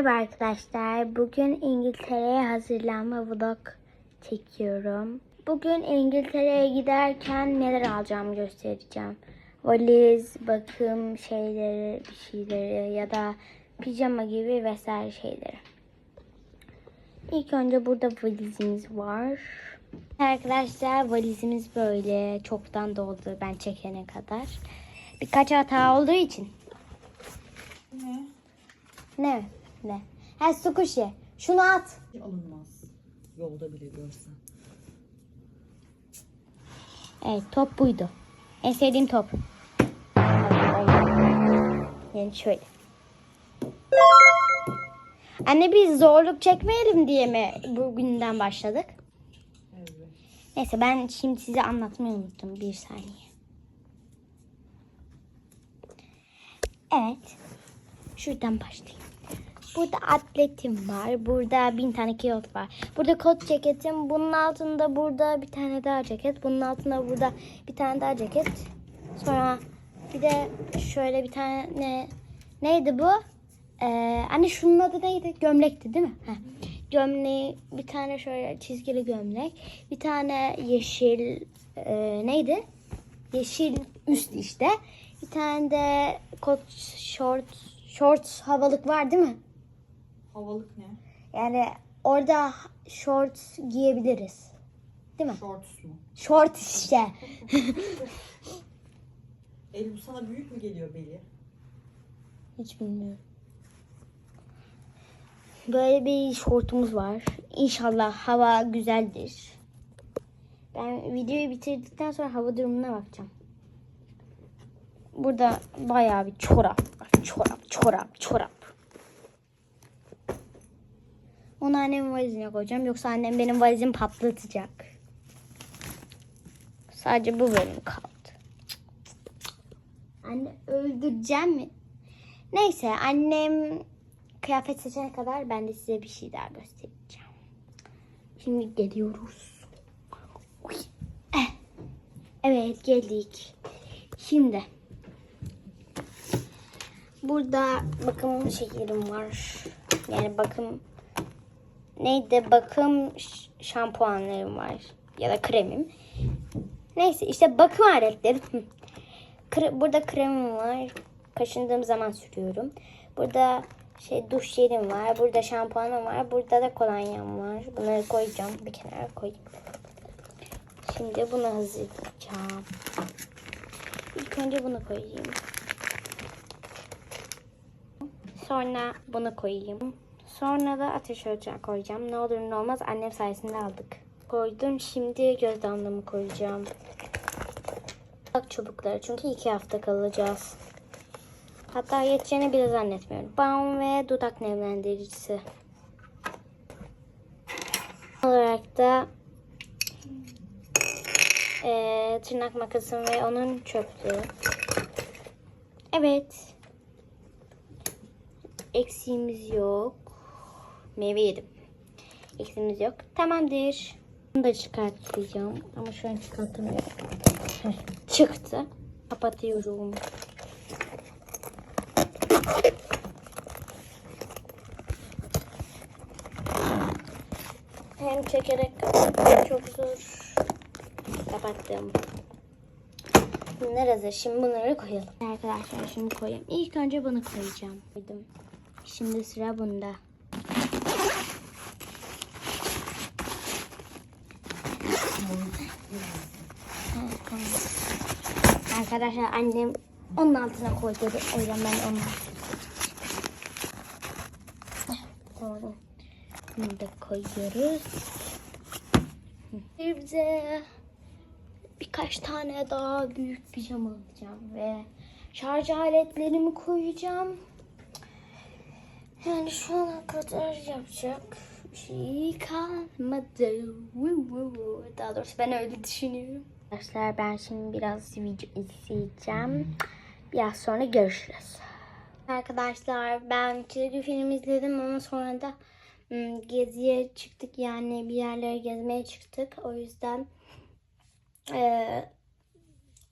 Merhaba arkadaşlar. Bugün İngiltere'ye hazırlanma vlog çekiyorum. Bugün İngiltere'ye giderken neler alacağımı göstereceğim. Valiz, bakım şeyleri, bir şeyleri ya da pijama gibi vesaire şeyleri. İlk önce burada valizimiz var. Arkadaşlar valizimiz böyle çoktan doldu ben çekene kadar. Birkaç hata olduğu için. Ne? Ne? Ne? Ha sukuşi. Şunu at. Alınmaz. Yolda bile görsen. Evet top buydu. En sevdiğim top. Yani şöyle. Anne biz zorluk çekmeyelim diye mi bugünden başladık? Evet. Neyse ben şimdi size anlatmayı unuttum. Bir saniye. Evet. Şuradan başlayayım. Burada atletim var. Burada bin tane kiyot var. Burada kot ceketim. Bunun altında burada bir tane daha ceket. Bunun altında burada bir tane daha ceket. Sonra bir de şöyle bir tane neydi bu? Ee, anne şunun adı neydi? Gömlekti değil mi? Heh. Gömleği bir tane şöyle çizgili gömlek. Bir tane yeşil e, neydi? Yeşil üst işte. Bir tane de kot short short havalık var değil mi? Havalık ne? Yani orada short giyebiliriz. Değil mi? Shorts mu? Short işte. El bu sana büyük mü geliyor beli? Hiç bilmiyorum. Böyle bir şortumuz var. İnşallah hava güzeldir. Ben videoyu bitirdikten sonra hava durumuna bakacağım. Burada bayağı bir çorap var. Çorap, çorap, çorap. Onu annemin valizine koyacağım. Yoksa annem benim valizimi patlatacak. Sadece bu bölüm kaldı. Anne öldüreceğim mi? Neyse annem kıyafet seçene kadar ben de size bir şey daha göstereceğim. Şimdi geliyoruz. Eh. Evet geldik. Şimdi burada bakım şeylerim var. Yani bakım neydi bakım şampuanlarım var ya da kremim. Neyse işte bakım aletleri. Burada kremim var. Kaşındığım zaman sürüyorum. Burada şey duş jelim var. Burada şampuanım var. Burada da kolonyam var. Bunları koyacağım. Bir kenara koyayım. Şimdi bunu hazırlayacağım. İlk önce bunu koyayım. Sonra bunu koyayım. Sonra da ateş ocağı koyacağım. Ne olur ne olmaz annem sayesinde aldık. Koydum. Şimdi göz damlamı koyacağım. Bak çubukları çünkü iki hafta kalacağız. Hatta yeteceğini bile zannetmiyorum. Balm ve dudak nemlendiricisi. olarak da eee, tırnak makasım ve onun çöplüğü. Evet. Eksiğimiz yok. Meyve yedim. Eksiğimiz yok. Tamamdır. Bunu da çıkartacağım. Ama şu an çıkartamıyorum. Çıktı. Kapatıyorum. Hem çekerek çok zor. Kapattım. Bunlar. Şimdi bunları koyalım. Arkadaşlar şimdi koyayım. İlk önce bunu koyacağım. Şimdi sıra bunda. Ha, tamam. Arkadaşlar annem onun altına koy dedi. O yüzden ben onun altına. Bunu da koyuyoruz. Bir bize birkaç tane daha büyük pijama alacağım ve şarj aletlerimi koyacağım. Yani şu ana kadar yapacak bir şey kalmadı. Daha doğrusu ben öyle düşünüyorum. Arkadaşlar ben şimdi biraz video izleyeceğim. Biraz sonra görüşürüz. Arkadaşlar ben çizgi film izledim ama sonra da geziye çıktık yani bir yerlere gezmeye çıktık. O yüzden eee,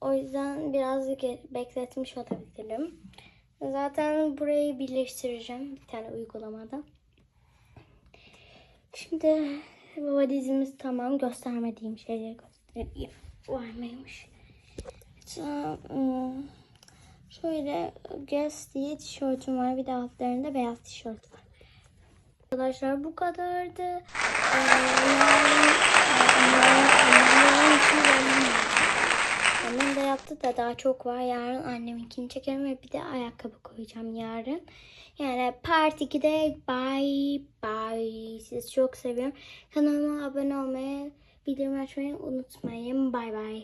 o yüzden biraz bekletmiş olabilirim. Zaten burayı birleştireceğim bir tane uygulamada. Şimdi valizimiz tamam. Göstermediğim şeyleri göstereyim. Var mıymış? Şöyle Guess diye tişörtüm var. Bir de altlarında beyaz tişört var. Arkadaşlar bu kadardı. Annem de yaptı da daha çok var. Yarın anneminkini çekerim ve bir de ayakkabı koyacağım yarın. Yani part 2'de bye bye. Sizi çok seviyorum. Kanalıma abone olmayı, bildirim açmayı unutmayın. Bye bye.